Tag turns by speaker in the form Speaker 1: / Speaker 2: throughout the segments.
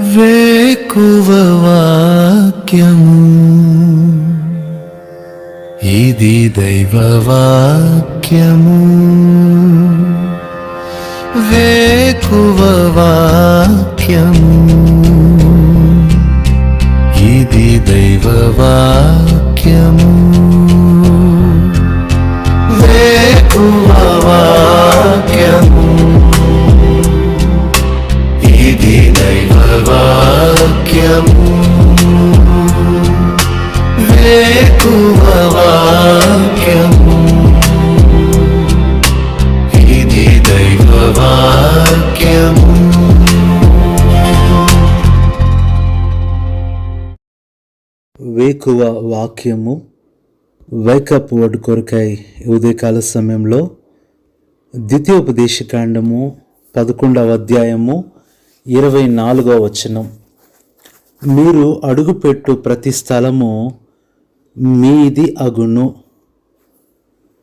Speaker 1: వేకువ వాక్యము. ఇది దైవ వాక్యము. వేకువ వాక్యము. ఇది దైవ వాక్యము
Speaker 2: వైకప్ వర్డ్ కొరకై ఉదయకాల సమయంలో ద్వితీయోపదేశకాండము పదకొండవ అధ్యాయము ఇరవై నాలుగవ వచనం. మీరు అడుగుపెట్టు ప్రతి స్థలము మీది అగును.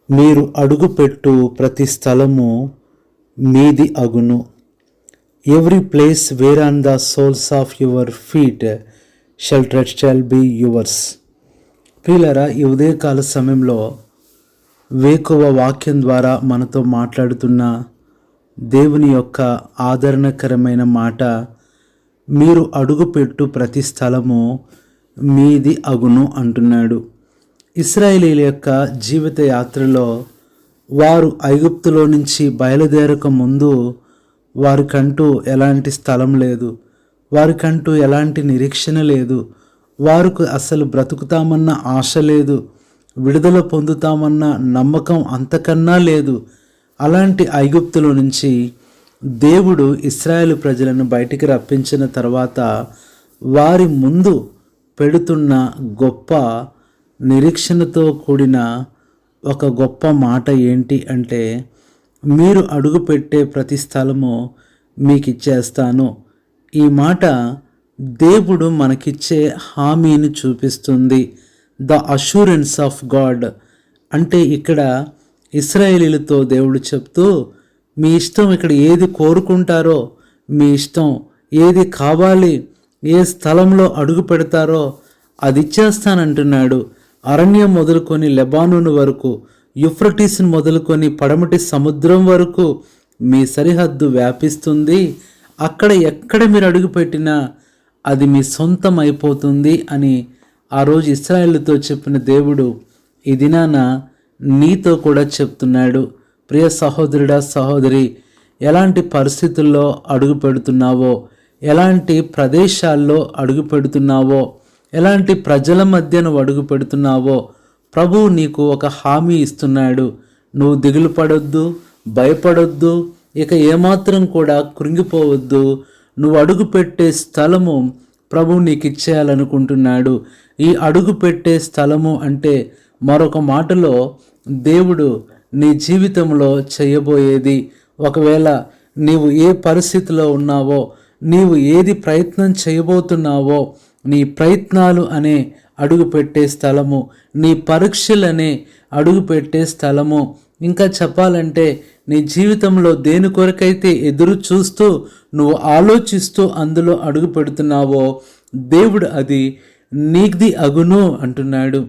Speaker 2: మీరు అడుగుపెట్టు ప్రతి స్థలము మీది అగును. Every place where on the soles of your feet shall tread shall be yours ప్రియులరా ఈ ఉదయకాల సమయంలో వేకువ వాక్యం ద్వారా మనతో మాట్లాడుతున్న దేవుని యొక్క ఆదరణకరమైన మాట మీరు అడుగుపెట్టు ప్రతి స్థలము మీది అగును అంటున్నాడు. ఇస్రాయేలీల యొక్క జీవిత యాత్రలో వారు ఐగుప్తులో నుంచి బయలుదేరక ముందు వారికంటూ ఎలాంటి స్థలం లేదు. వారికంటూ ఎలాంటి నిరీక్షణ లేదు. వారికి అసలు బ్రతుకుతామన్న ఆశ లేదు. విడుదల పొందుతామన్న నమ్మకం అంతకన్నా లేదు. అలాంటి ఐగుప్తుల నుంచి దేవుడు ఇస్రాయేల్ ప్రజలను బయటికి రప్పించిన తర్వాత వారి ముందు పెడుతున్న గొప్ప నిరీక్షణతో కూడిన ఒక గొప్ప మాట ఏంటి అంటే మీరు అడుగుపెట్టే ప్రతి స్థలము మీకు ఇచ్చేస్తాను ఈ మాట దేవుడు మనకిచ్చే హామీని చూపిస్తుంది. ద అష్యూరెన్స్ ఆఫ్ గాడ్ అంటే ఇక్కడ ఇస్రాయేలీలతో దేవుడు చెప్తూ మీ ఇష్టం ఇక్కడ ఏది కోరుకుంటారో మీ ఇష్టం ఏది కావాలి ఏ స్థలంలో అడుగు పెడతారో అది ఇచ్చేస్తానంటున్నాడు. అరణ్యం మొదలుకొని లెబానోను వరకు యుఫ్రటీస్ని మొదలుకొని పడమటి సముద్రం వరకు మీ సరిహద్దు వ్యాపిస్తుంది. అక్కడ ఎక్కడ మీరు అడుగుపెట్టినా అది మీ సొంతం అయిపోతుంది అని ఆ రోజు ఇస్రాయేళ్ళతో చెప్పిన దేవుడు ఈ దినాన నీతో కూడా చెప్తున్నాడు. ప్రియ సహోదరుడా సహోదరి ఎలాంటి పరిస్థితుల్లో అడుగు పెడుతున్నావో ఎలాంటి ప్రదేశాల్లో అడుగు పెడుతున్నావో ఎలాంటి ప్రజల మధ్య నువ్వు అడుగు పెడుతున్నావో ప్రభువు నీకు ఒక హామీ ఇస్తున్నాడు. నువ్వు దిగులు పడొద్దు భయపడొద్దు ఇక ఏమాత్రం కూడా కృంగిపోవద్దు. నువ్వు అడుగుపెట్టే స్థలము ప్రభు నీకు ఇచ్చేయాలనుకుంటున్నాడు ఈ అడుగు పెట్టే స్థలము అంటే మరొక మాటలో దేవుడు నీ జీవితంలో చేయబోయేది. ఒకవేళ నీవు ఏ పరిస్థితిలో ఉన్నావో నీవు ఏది ప్రయత్నం చేయబోతున్నావో నీ ప్రయత్నాలు అనే అడుగుపెట్టే స్థలము నీ పరీక్షలనే అడుగుపెట్టే స్థలము ఇంకా చెప్పాలంటే నీ జీవితంలో దేని కొరకైతే ఎదురు చూస్తూ నువ్వు ఆలోచిస్తూ అందులో అడుగు పెడుతున్నావో దేవుడు అది నీది అగును అంటున్నాడు.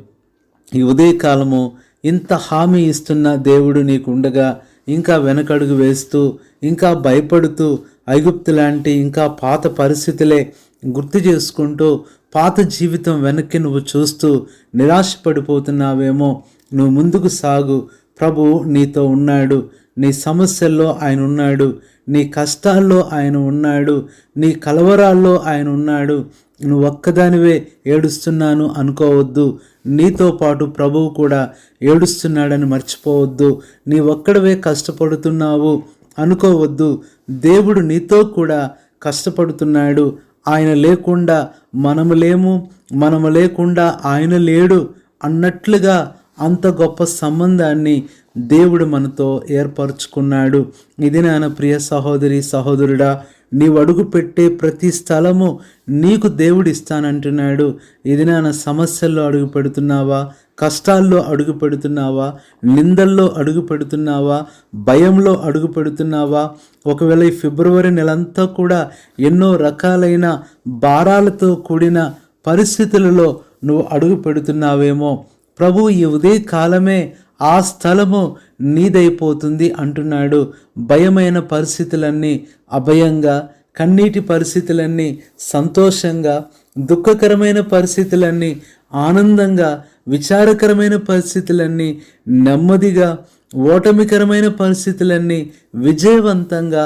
Speaker 2: ఈ ఉదయకాలము ఇంత హామీ ఇస్తున్న దేవుడు నీకు ఉండగా ఇంకా వెనకడుగు వేస్తూ ఇంకా భయపడుతూ ఐగుప్తు లాంటి ఇంకా పాత పరిస్థితులే గుర్తు చేసుకుంటూ పాత జీవితం వెనక్కి నువ్వు చూస్తూ నిరాశపడిపోతున్నావేమో నువ్వు ముందుకు సాగు ప్రభు నీతో ఉన్నాడు. నీ సమస్యల్లో ఆయన ఉన్నాడు. నీ కష్టాల్లో ఆయన ఉన్నాడు. నీ కలవరాల్లో ఆయన ఉన్నాడు. నువ్వు ఒక్కదానివే ఏడుస్తున్నాను అనుకోవద్దు. నీతో పాటు ప్రభువు కూడా ఏడుస్తున్నాడని మర్చిపోవద్దు. నీ ఒక్కడవే కష్టపడుతున్నావు అనుకోవద్దు. దేవుడు నీతో కూడా కష్టపడుతున్నాడు. ఆయన లేకుండా మనము లేము. మనము లేకుండా ఆయన లేడు అన్నట్లుగా అంత గొప్ప సంబంధాన్ని దేవుడు మనతో ఏర్పరచుకున్నాడు. ఇది నాన్న ప్రియ సహోదరి సహోదరుడా నీవు అడుగు పెట్టే ప్రతి స్థలము నీకు దేవుడు ఇస్తానంటున్నాడు ఇది నాన్న సమస్యల్లో అడుగు పెడుతున్నావా కష్టాల్లో అడుగు పెడుతున్నావా నిందల్లో అడుగు పెడుతున్నావా భయంలో అడుగు పెడుతున్నావా ఒకవేళ ఈ ఫిబ్రవరి నెలంతా కూడా ఎన్నో రకాలైన భారాలతో కూడిన పరిస్థితులలో నువ్వు అడుగు పెడుతున్నావేమో ప్రభు ఈ ఉదయ కాలమే ఆ స్థలము నీదైపోతుంది అంటున్నాడు. భయమైన పరిస్థితులన్నీ అభయంగా కన్నీటి పరిస్థితులన్నీ సంతోషంగా దుఃఖకరమైన పరిస్థితులన్నీ ఆనందంగా విచారకరమైన పరిస్థితులన్నీ నెమ్మదిగా ఓటమికరమైన పరిస్థితులన్నీ విజయవంతంగా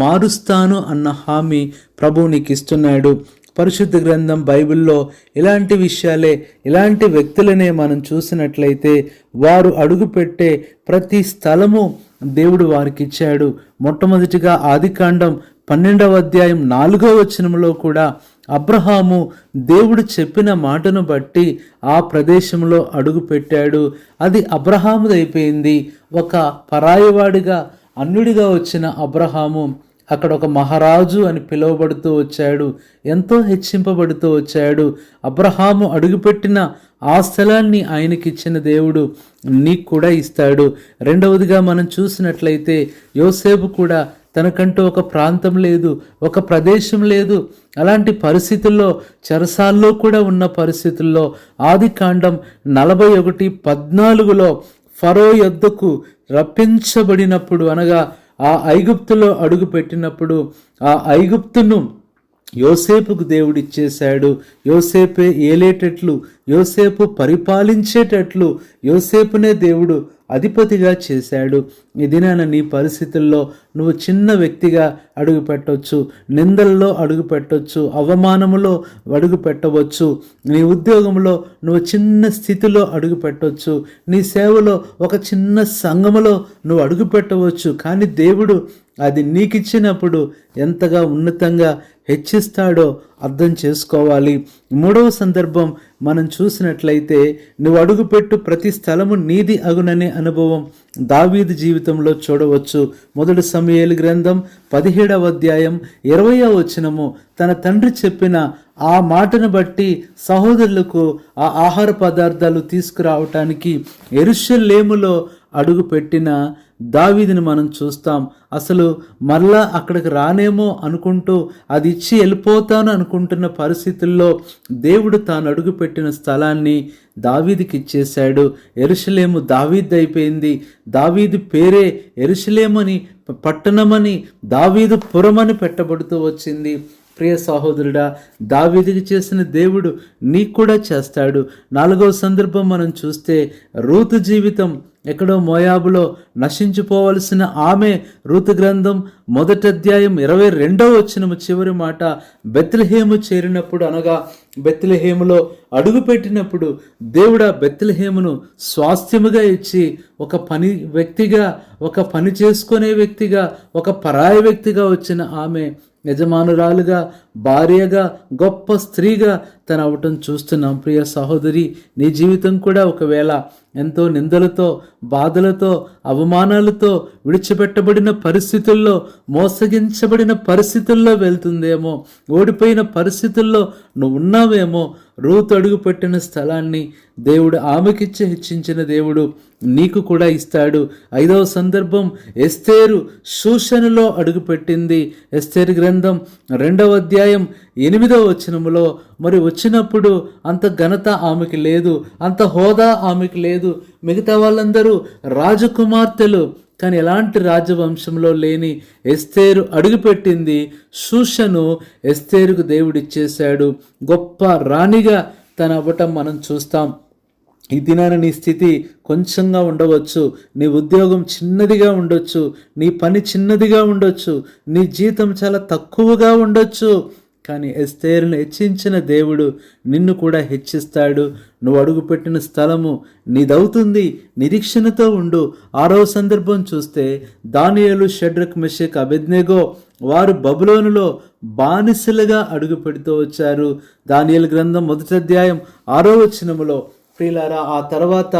Speaker 2: మారుస్తాను అన్న హామీ ప్రభువు నీకు ఇస్తున్నాడు పరిశుద్ధ గ్రంథం బైబిల్లో ఇలాంటి విషయాలే ఇలాంటి వ్యక్తులనే మనం చూసినట్లయితే వారు అడుగుపెట్టే ప్రతి స్థలము దేవుడు వారికి ఇచ్చాడు మొట్టమొదటిగా ఆదికాండం పన్నెండవ అధ్యాయం నాలుగవ వచనంలో కూడా అబ్రహాము దేవుడు చెప్పిన మాటను బట్టి ఆ ప్రదేశంలో అడుగు పెట్టాడు అది అబ్రహాముదైపోయింది. ఒక పరాయవాడిగా అన్యుడిగా వచ్చిన అబ్రహాము అక్కడ ఒక మహారాజు అని పిలువబడుతూ వచ్చాడు ఎంతో హెచ్చింపబడుతూ వచ్చాడు. అబ్రహాము అడుగుపెట్టిన ఆ స్థలాన్ని ఆయనకిచ్చిన దేవుడు నీకు కూడా ఇస్తాడు. రెండవదిగా మనం చూసినట్లయితే యోసేపు కూడా తనకంటూ ఒక ప్రాంతం లేదు ఒక ప్రదేశం లేదు. అలాంటి పరిస్థితుల్లో చెరసాల్లో కూడా ఉన్న పరిస్థితుల్లో ఆది కాండం నలభై ఒకటి పద్నాలుగులో ఫరో యొద్దకు రప్పించబడినప్పుడు అనగా ఆ ఐగుప్తులో అడుగు పెట్టినప్పుడు ఆ ఐగుప్తును యోసేపుకు దేవుడిచ్చేశాడు. యోసేపే ఏలేటట్లు యోసేపు పరిపాలించేటట్లు యోసేపునే దేవుడు అధిపతిగా చేశాడు. ఈ దినాన నీ పరిస్థితుల్లో నువ్వు చిన్న వ్యక్తిగా అడుగు పెట్టవచ్చు నిందల్లో అడుగు పెట్టవచ్చు అవమానములో అడుగు పెట్టవచ్చు. నీ ఉద్యోగంలో నువ్వు చిన్న స్థితిలో అడుగు పెట్టవచ్చు నీ సేవలో ఒక చిన్న సంఘములో నువ్వు అడుగు పెట్టవచ్చు. కానీ దేవుడు అది నీకిచ్చినప్పుడు ఎంతగా ఉన్నతంగా హెచ్చిస్తాడో అర్థం చేసుకోవాలి. మూడవ సందర్భం మనం చూసినట్లయితే నువ్వు అడుగుపెట్టు ప్రతి స్థలము నీది అగుననే అనుభవం దావీదు జీవితంలో చూడవచ్చు. మొదటి సమయలు గ్రంథం పదిహేడవ అధ్యాయం ఇరవయో వచనము తన తండ్రి చెప్పిన ఆ మాటను బట్టి సహోదరులకు ఆ ఆహార పదార్థాలు తీసుకురావటానికి ఎరుషలేములో అడుగుపెట్టిన దావీదిని మనం చూస్తాం. అసలు మళ్ళా అక్కడికి రానేమో అనుకుంటూ అది ఇచ్చి వెళ్ళిపోతాను అనుకుంటున్న పరిస్థితుల్లో దేవుడు తాను అడుగుపెట్టిన స్థలాన్ని దావీదికి ఇచ్చేశాడు. ఎరుషలేము దావీద్ అయిపోయింది. దావీది పేరే ఎరుషలేమని పట్టణమని దావీదు పురమని పెట్టబడుతూ వచ్చింది. ప్రియ సహోదరుడా దావీదికి చేసిన దేవుడు నీకు కూడా చేస్తాడు. నాలుగవ సందర్భం మనం చూస్తే రూతు జీవితం ఎక్కడో మోయాబులో నశించిపోవలసిన ఆమె ఋతు గ్రంథం మొదటి అధ్యాయం ఇరవై రెండవ వచ్చిన చివరి మాట బెత్లహేము చేరినప్పుడు అనగా బెత్లహేములో అడుగుపెట్టినప్పుడు దేవుడు ఆ బెత్లహేమును స్వాస్థ్యముగా ఇచ్చి ఒక పని వ్యక్తిగా ఒక పని చేసుకునే వ్యక్తిగా ఒక పరాయ వ్యక్తిగా వచ్చిన ఆమె యజమానురాలుగా భార్యగా గొప్ప స్త్రీగా తను అవటం చూస్తున్నాం. ప్రియ సహోదరి నీ జీవితం కూడా ఒకవేళ ఎంతో నిందలతో బాధలతో అవమానాలతో విడిచిపెట్టబడిన పరిస్థితుల్లో మోసగించబడిన పరిస్థితుల్లో వెళ్తుందేమో ఓడిపోయిన పరిస్థితుల్లో నువ్వు ఉన్నావేమో రూతు అడుగుపెట్టిన స్థలాన్ని దేవుడు ఆమెకిచ్చి హెచ్చించిన దేవుడు నీకు కూడా ఇస్తాడు. ఐదవ సందర్భం ఎస్తేరు శూషణలో అడుగుపెట్టింది. ఎస్తేరు గ్రంథం రెండవ అధ్యాయం ఎనిమిదవ వచనములో మరి వచ్చినప్పుడు అంత ఘనత ఆమెకి లేదు అంత హోదా ఆమెకి లేదు. మిగతా వాళ్ళందరూ రాజకుమార్తెలు కానీ ఎలాంటి రాజవంశంలో లేని ఎస్తేరు అడుగుపెట్టింది. శూషను ఎస్తేరుకు దేవుడిచ్చేశాడు. గొప్ప రాణిగా తన అవ్వటం మనం చూస్తాం. ఈ దినాన నీ స్థితి కొంచెంగా ఉండవచ్చు. నీ ఉద్యోగం చిన్నదిగా ఉండొచ్చు. నీ పని చిన్నదిగా ఉండొచ్చు. నీ జీతం చాలా తక్కువగా ఉండొచ్చు. కానీ ఎస్తేరును హెచ్చించిన దేవుడు నిన్ను కూడా హెచ్చిస్తాడు. నువ్వు అడుగుపెట్టిన స్థలము నీదవుతుంది. నిరీక్షణతో ఉండు. ఆరవ సందర్భం చూస్తే దానియలు షడ్రక్ మెషక్ అబెద్నేగో వారు బబులోనులో బానిసలుగా అడుగు పెడుతూ వచ్చారు. దానియలు గ్రంథం మొదటి అధ్యాయం ఆరో వచనములో ప్రియులారా ఆ తర్వాత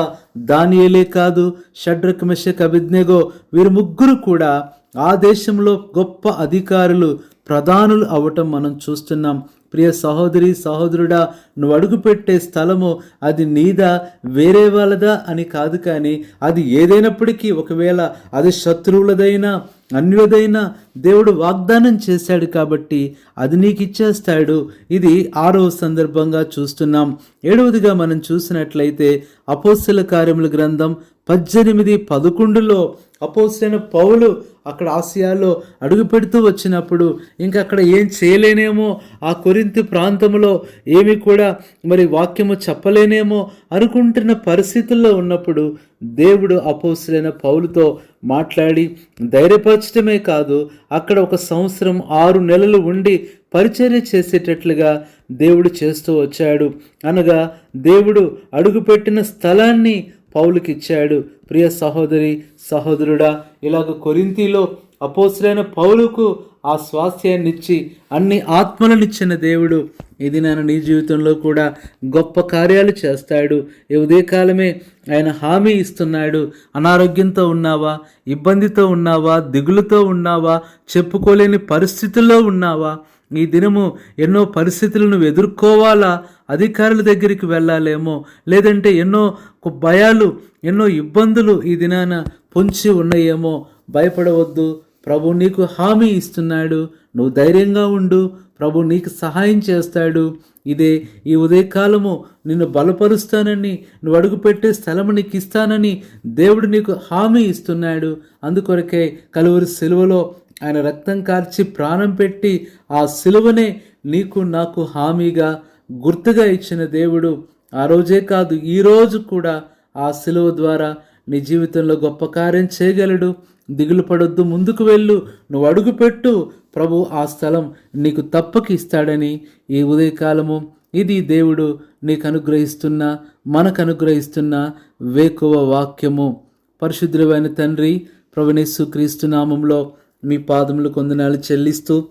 Speaker 2: దానియలే కాదు షడ్రక్ మెషక్ అభిజ్ఞగో వీరు ముగ్గురు కూడా ఆ దేశంలో గొప్ప అధికారులు ప్రధానులు అవటం మనం చూస్తున్నాం. ప్రియ సహోదరి సహోదరుడా నువ్వు అడుగుపెట్టే స్థలము అది నీదా వేరే వాళ్ళదా అని కాదు కానీ అది ఏదైనప్పటికీ ఒకవేళ అది శత్రువులదైనా అన్యోదైన దేవుడు వాగ్దానం చేశాడు కాబట్టి అది నీకు ఇచ్చేస్తాడు. ఇది ఆరవ సందర్భంగా చూస్తున్నాం. ఏడవదిగా మనం చూసినట్లయితే అపోస్తుల కార్యముల గ్రంథం పద్దెనిమిది పదకొండులో అపోసైన పౌలు అక్కడ ఆసియాలో అడుగు పెడుతూ వచ్చినప్పుడు ఇంకా అక్కడ ఏం చేయలేనేమో ఆ కొరింతి ప్రాంతంలో ఏమి కూడా మరి వాక్యము చెప్పలేనేమో అనుకుంటున్న పరిస్థితుల్లో ఉన్నప్పుడు దేవుడు అపోసులైన పౌలుతో మాట్లాడి ధైర్యపరచడమే కాదు అక్కడ ఒక సంవత్సరం ఆరు నెలలు ఉండి పరిచర్య చేసేటట్లుగా దేవుడు చేస్తూ వచ్చాడు. అనగా దేవుడు అడుగుపెట్టిన స్థలాన్ని పౌలుకి ఇచ్చాడు ప్రియ సహోదరి సహోదరుడా ఇలాగ కొరింతిలో అపోసులైన పౌలుకు ఆ స్వాస్థ్యాన్ని ఇచ్చి అన్ని ఆత్మలనిచ్చిన దేవుడు. ఇది నేను నీ జీవితంలో కూడా గొప్ప కార్యాలు చేస్తాడు. ఈ ఉదయకాలమే ఆయన హామీ ఇస్తున్నాడు. అనారోగ్యంతో ఉన్నావా? ఇబ్బందితో ఉన్నావా? దిగులుతో ఉన్నావా? చెప్పుకోలేని పరిస్థితుల్లో ఉన్నావా? ఈ దినము ఎన్నో పరిస్థితులను ఎదుర్కోవాలా? అధికారుల దగ్గరికి వెళ్ళాలేమో? లేదంటే ఎన్నో భయాలు ఎన్నో ఇబ్బందులు ఈ దినాన పొంచి ఉన్నాయేమో? భయపడవద్దు. ప్రభు నీకు హామీ ఇస్తున్నాడు. నువ్వు ధైర్యంగా ఉండు. ప్రభు నీకు సహాయం చేస్తాడు. ఇదే ఈ ఉదయకాలము నిన్ను బలపరుస్తానని నువ్వు అడుగుపెట్టే స్థలము నీకు ఇస్తానని దేవుడు నీకు హామీ ఇస్తున్నాడు. అందుకొరకే కలువురి సెలవులో ఆయన రక్తం కార్చి ప్రాణం పెట్టి ఆ సిలువనే నీకు నాకు హామీగా గుర్తుగా ఇచ్చిన దేవుడు. ఆ రోజే కాదు ఈరోజు కూడా ఆ సిలువ ద్వారా నీ జీవితంలో గొప్ప కార్యం చేయగలడు. దిగులు పడొద్దు ముందుకు వెళ్ళు. నువ్వు అడుగుపెట్టు ప్రభు ఆ స్థలం నీకు తప్పక ఇస్తాడని ఈ ఉదయకాలము. ఇది దేవుడు నీకు అనుగ్రహిస్తున్న మనకు అనుగ్రహిస్తున్న వేకువ వాక్యము. పరిశుద్ధులైన తండ్రి ప్రవణేశు క్రీస్తు నామంలో మీ పాదములు కొందనాలు చెల్లిస్తూ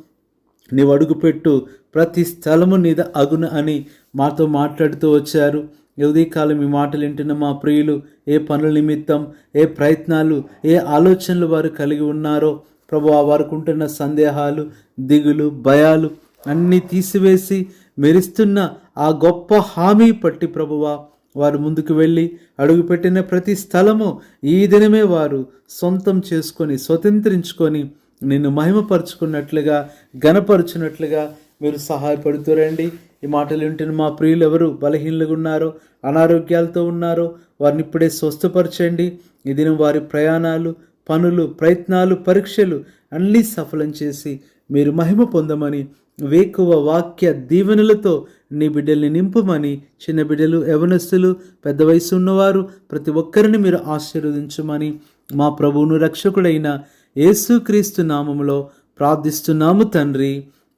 Speaker 2: నీవు అడుగుపెట్టు ప్రతి స్థలము నీద అగున అని మాతో మాట్లాడుతూ వచ్చారు. ఈ కాలం మీ మాటలు వింటున్న మా ప్రియులు ఏ పనుల నిమిత్తం ఏ ప్రయత్నాలు ఏ ఆలోచనలు వారు కలిగి ఉన్నారో ప్రభు వారికి ఉంటున్న సందేహాలు దిగులు భయాలు అన్నీ తీసివేసి మెరుస్తున్న ఆ గొప్ప హామీ పట్టి ప్రభువా వారు ముందుకు వెళ్ళి అడుగుపెట్టిన ప్రతి స్థలము ఈ దినమే వారు సొంతం చేసుకొని స్వతంత్రించుకొని నిన్ను మహిమపరుచుకున్నట్లుగా గనపరుచున్నట్లుగా మీరు సహాయపడుతురండి ఈ మాటలు వింటున్న మా ప్రియులు ఎవరు బలహీనలుగా ఉన్నారో అనారోగ్యాలతో ఉన్నారో వారిని ఇప్పుడే స్వస్థపరచండి. ఈ దినం వారి ప్రయాణాలు పనులు ప్రయత్నాలు పరీక్షలు అన్నీ సఫలం చేసి మీరు మహిమ పొందమని వేకువ వాక్య దీవెనలతో నీ బిడ్డల్ని నింపుమని చిన్న బిడ్డలు యవనస్తులు పెద్ద వయసు ఉన్నవారు ప్రతి ఒక్కరిని మీరు ఆశీర్వదించమని మా ప్రభువును రక్షకుడైన యేసుక్రీస్తు నామములో ప్రార్థిస్తున్నాము తండ్రి.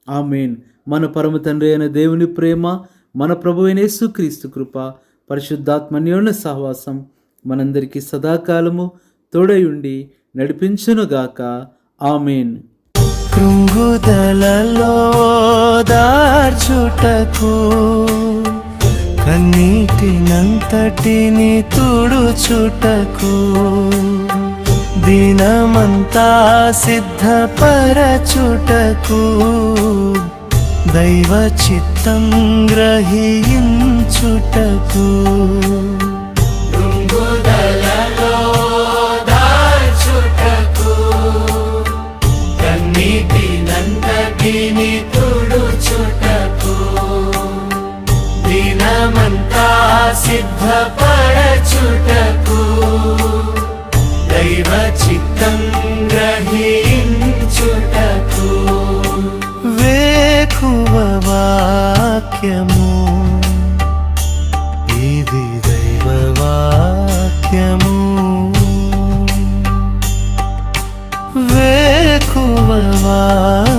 Speaker 2: ఆమెన్. మన పరమ తండ్రి అయిన దేవుని ప్రేమ మన ప్రభు అయిన యేసుక్రీస్తు కృప పరిశుద్ధాత్మన్యోన సహవాసం మనందరికీ సదాకాలము తోడయుండి నడిపించునుగాక. ఆమెన్.
Speaker 1: కృంగుదలలో దార్చుటకు కన్నీటినంతటిని తుడుచుటకు దినమంతా సిద్ధపరచుటకు దైవ చిత్తం గ్రహించుటకు కన్నీటినంతటిని సిద్ధపరచుటకు. దైవ చిత్తం గ్రహించుటకు. వేకువ వాక్యము. ఇది దైవ వాక్యము. వేకువ వాక్యము